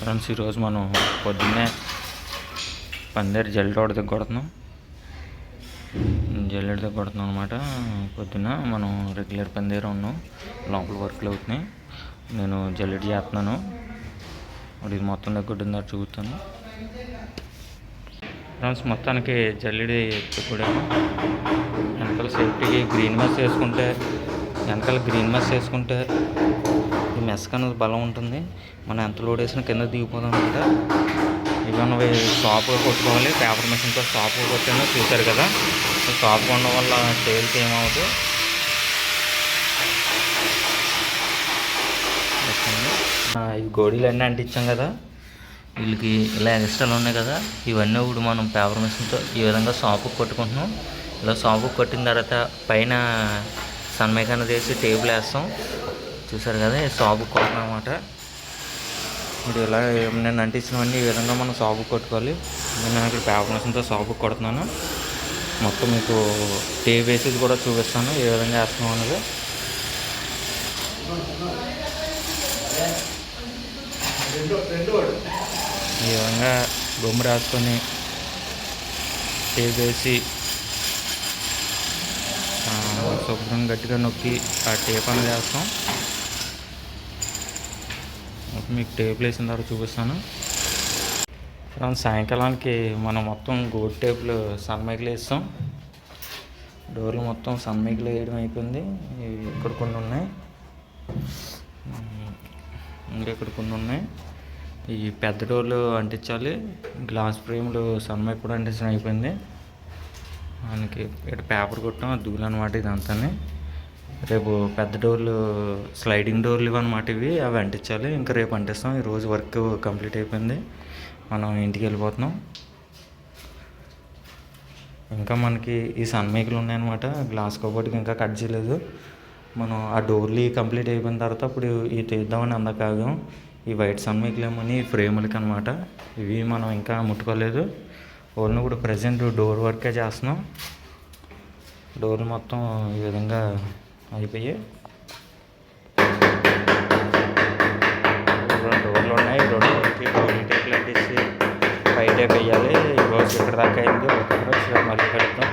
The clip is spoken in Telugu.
ఫ్రెండ్స్ ఈరోజు మనం పొద్దున్నే పందేరు జల్లెడ దగ్గర కొడుతున్నాం జల్లెడ దగ్గర కొడుతున్నాం అనమాట పొద్దున్న మనం రెగ్యులర్ పందేరు ఉన్నాం. లోపల వర్క్లు అవుతున్నాయి. నేను జల్లెడ చేస్తున్నాను. ఇది మొత్తం దగ్గర ఉందా చూపుతాను ఫ్రెండ్స్ మొత్తానికి జల్లెడి కూడా వెనకాల సేఫ్టీకి గ్రీన్ మస్ వేసుకుంటే వెనకాల గ్రీన్ మస్ వేసుకుంటే ఈ మెస్క్ అనేది బలం ఉంటుంది. మనం ఎంత లోడ్ వేసినా కింద దిగిపోదాం అనమాట ఇవన్నీ స్టాప్ కొట్టుకోవాలి. పేపర్ మెషిన్తో స్టాప్ కొట్టాను చూశారు కదా. షాప్ ఉండడం వల్ల టైల్కి ఏమవుతుంది ఈ గోడీలు అన్నీ అంటించాం కదా. వీళ్ళకి ఇలా ఎక్స్ట్రాలు ఉన్నాయి కదా. ఇవన్నీ ఇప్పుడు మనం పేపర్ మిషన్తో ఈ విధంగా షాపు కొట్టుకుంటున్నాం. ఇలా షాపు కొట్టిన తర్వాత పైన సన్మైక్ అనేది వేసి టేబుల్ వేస్తాం. చూసారు కదా సాబు షాపు అనమాట ఇప్పుడు ఇలా నేను అంటించినవన్నీ ఈ విధంగా మనం షాపు కొట్టుకోవాలి. నేను ఇక్కడ పేపర్ మిషన్తో షాపు కొడుతున్నాను. మొత్తం మీకు టే వేసేది కూడా చూపిస్తాను ఏ విధంగా వేస్తున్నాం అనేది ఈ విధంగా బొమ్మ రాసుకొని టేప్ వేసి శుభ్రం గట్టిగా నొక్కి ఆ టేప్ అనేది వేస్తాం. మీకు టేపులు వేసిన తర్వాత చూపిస్తాను. ఫ్రెండ్స్ సాయంకాలానికి మనం మొత్తం గోడ్ టేపులు సన్మైకులు వేస్తాం డోర్లు మొత్తం సన్మైకులు వేయడం అయిపోయింది. ఇక్కడ కొన్ని ఉన్నాయి. ఇంకా ఇక్కడ కొన్ని ఉన్నాయి. ఈ పెద్ద డోర్లు అంటించాలి. గ్లాస్ ఫ్రేమ్లు సన్మైక్ కూడా అంటించడం అయిపోయింది. దానికి ఇక్కడ పేపర్ కొట్టడం దూలు అనమాట ఇదంతా రేపు పెద్ద డోర్లు స్లైడింగ్ డోర్లు ఇవన్నమాట ఇవి. అవి అంటించాలి. ఇంకా రేపు అంటిస్తాం. ఈరోజు వర్క్ కంప్లీట్ అయిపోయింది. మనం ఇంటికి వెళ్ళిపోతున్నాం. ఇంకా మనకి ఈ సన్మేకులు ఉన్నాయన్నమాట. గ్లాస్ కబోర్డ్కి ఇంకా కట్ చేయలేదు. మనం ఆ డోర్లు కంప్లీట్ అయిపోయిన తర్వాత అప్పుడు ఇవి తీద్దామని అందకాగం ఈ వైట్ సన్మైకులు ఏమని ఫ్రేములకి అనమాట ఇవి మనం ఇంకా ముట్టుకోలేదు. ఓన్లీ ఇప్పుడు ప్రజెంట్ డోర్ వర్కే చేస్తున్నాం. డోర్లు మొత్తం ఈ విధంగా అయిపోయి రెండు ఊర్లు ఉన్నాయి రెండు ఊరికి పోలీ టేకులు అంటించి ఫైవ్ వేయాలి ఈరోజు ఇక్కడ దాకా అయింది ఒక మళ్ళీ కలుద్దాం